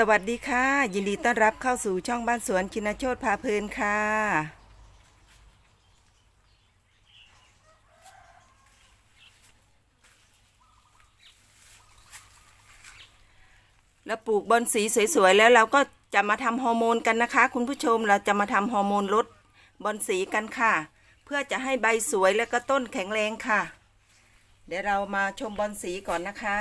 สวัสดีค่ะ ยินดีต้อนรับเข้าสู่ช่องบ้านสวนชินโชตพาเพลินค่ะ แล้วปลูกบอนสีสวยๆ แล้วเราก็จะมาทำฮอร์โมนกันนะคะ คุณผู้ชมเราจะมาทำฮอร์โมนลดบอนสีกันค่ะ เพื่อจะให้ใบสวยและก็ต้นแข็งแรงค่ะ เดี๋ยวเรามาชมบอนสีก่อนนะคะ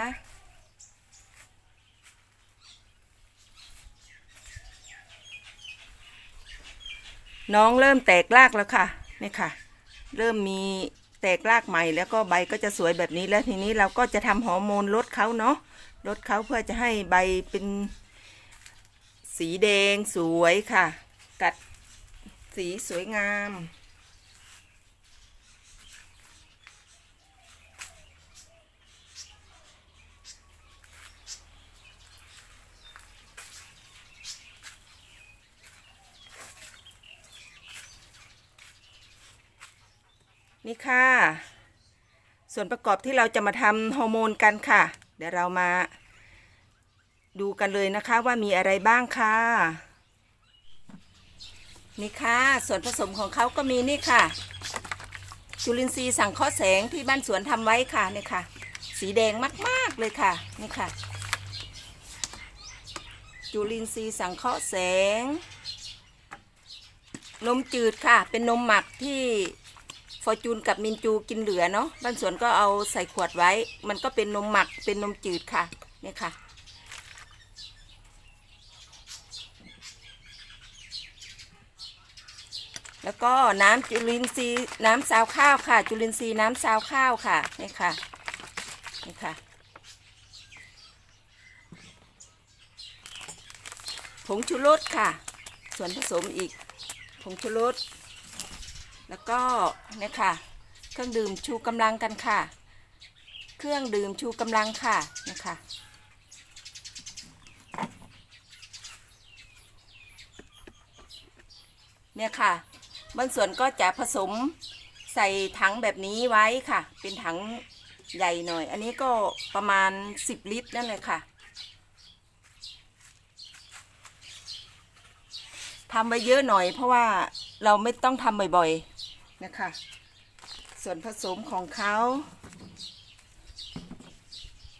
น้องเริ่มแตกรากแล้วค่ะนี่ค่ะ เริ่มมีแตกรากใหม่แล้วก็ใบก็จะสวยแบบนี้แล้วทีนี้เราก็จะทำฮอร์โมนลดเขาเนาะลดเขาเพื่อจะให้ใบเป็นสีแดงสวยค่ะ กัดสีสวยงาม นี่ค่ะ ส่วนประกอบที่เราจะมาทำฮอร์โมนกันค่ะ เดี๋ยวเรามาดูกันเลยนะคะว่ามีอะไรบ้างค่ะ นี่ค่ะ ส่วนผสมของเขาก็มีนี่ค่ะ จุลินทรีย์สังเคราะห์แสงที่บ้านสวนทำไว้ค่ะนี่ค่ะ สีแดงมาก ๆ เลยค่ะนี่ค่ะ จุลินทรีย์สังเคราะห์แสง นมจืดค่ะ เป็นนมหมักที่ ฟอร์จูนกับมินจูกินเหลือเนาะบ้านสวนก็เอาใส่ขวดไว้ มันก็เป็นนมหมักเป็นนมจืดค่ะเนี่ยค่ะ แล้วก็น้ำจุลินทรีย์น้ำซาวข้าวค่ะ จุลินทรีย์น้ำซาวข้าวค่ะนี่ค่ะนี่ค่ะผงชูรสค่ะ ส่วนผสมอีกผงชูรส แล้วก็เนี่ยค่ะ เครื่องดื่มชูกำลังกันค่ะ เครื่องดื่มชูกำลังค่ะนะคะเนี่ยค่ะบางส่วนก็จะผสมใส่ถังแบบนี้ไว้ค่ะ เป็นถังใหญ่หน่อย อันนี้ก็ประมาณ 10 ลิตรนั่นเลยค่ะทำไปเยอะหน่อยเพราะว่าเราไม่ต้องทำบ่อยๆ นะคะ ส่วนผสมของเขา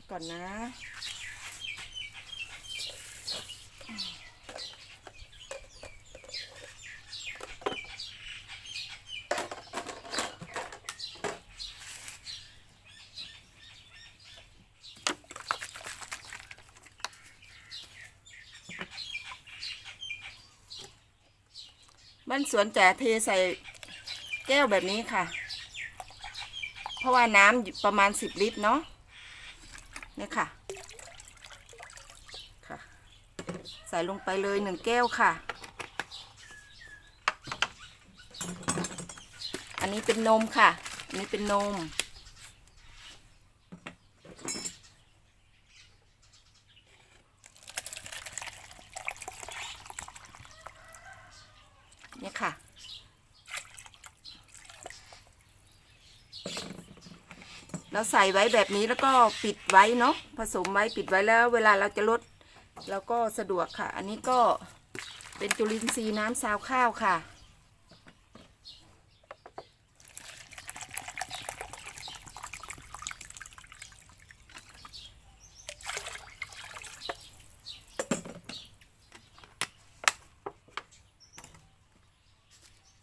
ก่อนนะ บ้านสวนแจะเทใส่ แก้วแบบนี้ค่ะ เพราะว่าน้ำประมาณสิบลิตรเนาะเนี่ยค่ะค่ะ ใส่ลงไปเลยหนึ่งแก้วค่ะ อันนี้เป็นนมค่ะ อันนี้เป็นนมเนี่ยค่ะ เราใส่ไว้แบบนี้แล้วก็ปิดไว้เนาะผสมไว้ปิดไว้แล้ว เวลาเราจะลดเราก็สะดวกค่ะ อันนี้ก็เป็นจุลินทรีย์น้ำซาวข้าวค่ะ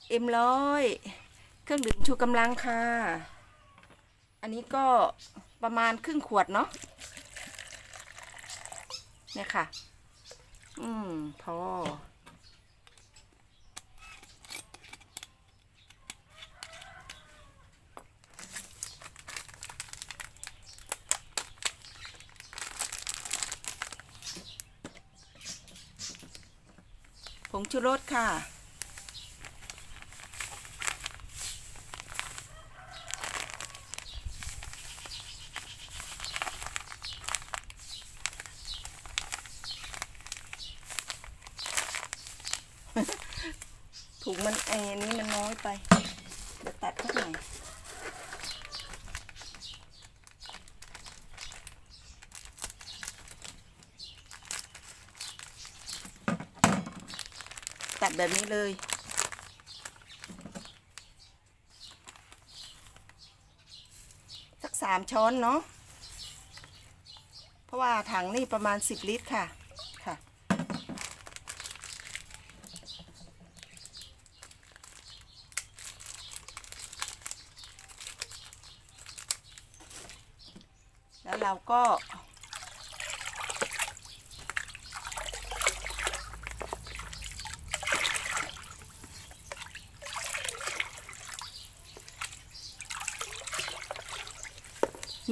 เอ็มร้อย เครื่องดื่มชูกำลังค่ะ อันนี้ก็ประมาณครึ่งขวดเนาะเนี่ยค่ะ อืม พอ ผงชูรสค่ะ ถุงมันไอ้นี้มันน้อยไปเดี๋ยวตัดเข้าหน่อยตัดแบบนี้เลย สักสามช้อนเนาะเพราะว่าถังนี่ประมาณ10ลิตรค่ะค่ะ แล้วเราก็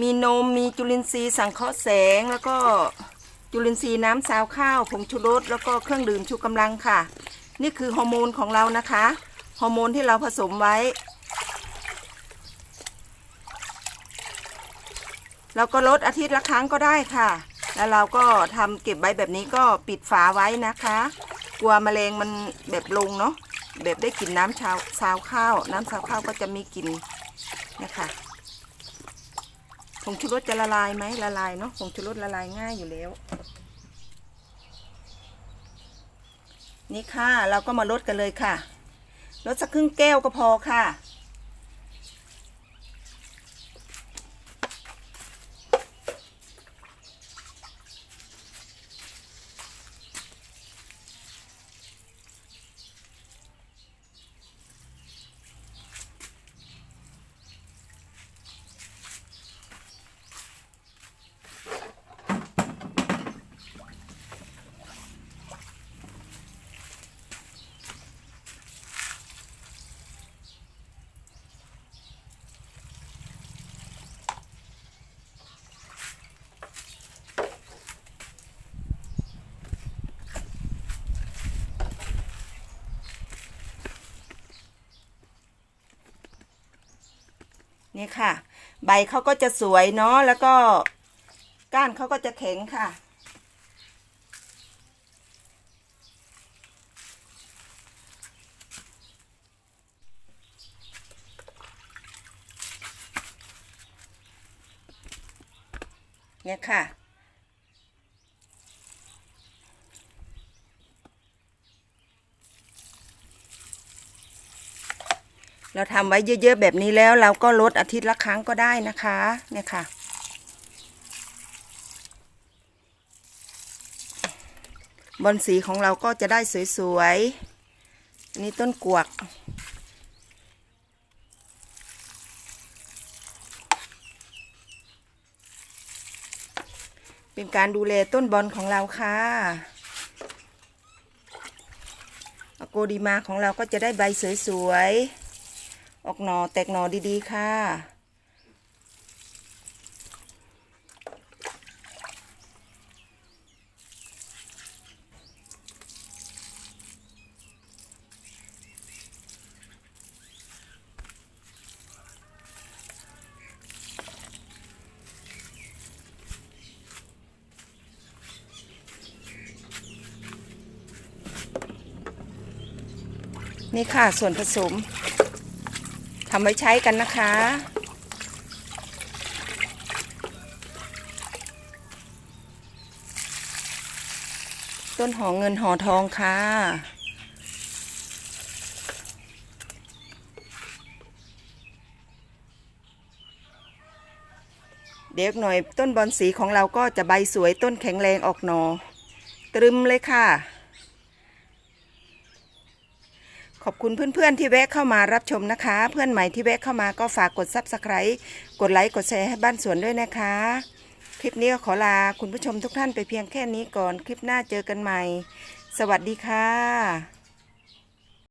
มีนมมีจุลินทรีย์สังเคราะห์แสงแล้วก็จุลินทรีย์น้ำซาวข้าวผงชูรสแล้วก็เครื่องดื่มชูกำลังค่ะ นี่คือฮอร์โมนของเรานะคะฮอร์โมนที่เราผสมไว้ เราก็ลดอาทิตย์ละครั้งก็ได้ค่ะ แล้วเราก็ทำเก็บไว้แบบนี้ก็ปิดฝาไว้นะคะ กลัวแมลงมันแบบลงเนาะแบบได้กลิ่นน้ำชาวซาวข้าว น้ำซาวข้าวก็จะมีกลิ่นนะคะผงชูรสจะละลายไหมละลายเนาะผงชูรสละลายง่ายอยู่แล้ว นี่ค่ะเราก็มาลดกันเลยค่ะลดสักครึ่งแก้วก็พอค่ะ นี่ค่ะ ใบเขาก็จะสวยเนาะแล้วก็ก้านเขาก็จะแข็งค่ะ เนี่ยค่ะ เราทำไว้เยอะๆแบบนี้แล้วเราก็ลดอาทิตย์ละครั้งก็ได้นะคะเนี่ยค่ะ บอลสีของเราก็จะได้สวยๆอันนี้ต้นกวก เป็นการดูแลต้นบอลของเราค่ะโกดีมาของเราก็จะได้ใบสวยๆ ออกหนอแตกหนอดีๆค่ะ นี่ค่ะส่วนผสม ทำไว้ใช้กันนะคะ ต้นหอเงินหอทองค่ะเดี๋ยวหน่อยต้นบอนสีของเราก็จะใบสวยต้นแข็งแรงออกหนอ ตรึมเลยค่ะ ขอบคุณเพื่อนๆที่แวะเข้ามารับชมนะคะ เพื่อนใหม่ที่แวะเข้ามาก็ฝากกด Subscribe กดไลค์กดแชร์ให้บ้านสวนด้วยนะคะ คลิปนี้ก็ขอลาคุณผู้ชมทุกท่านไปเพียงแค่นี้ก่อน คลิปหน้าเจอกันใหม่ สวัสดีค่ะ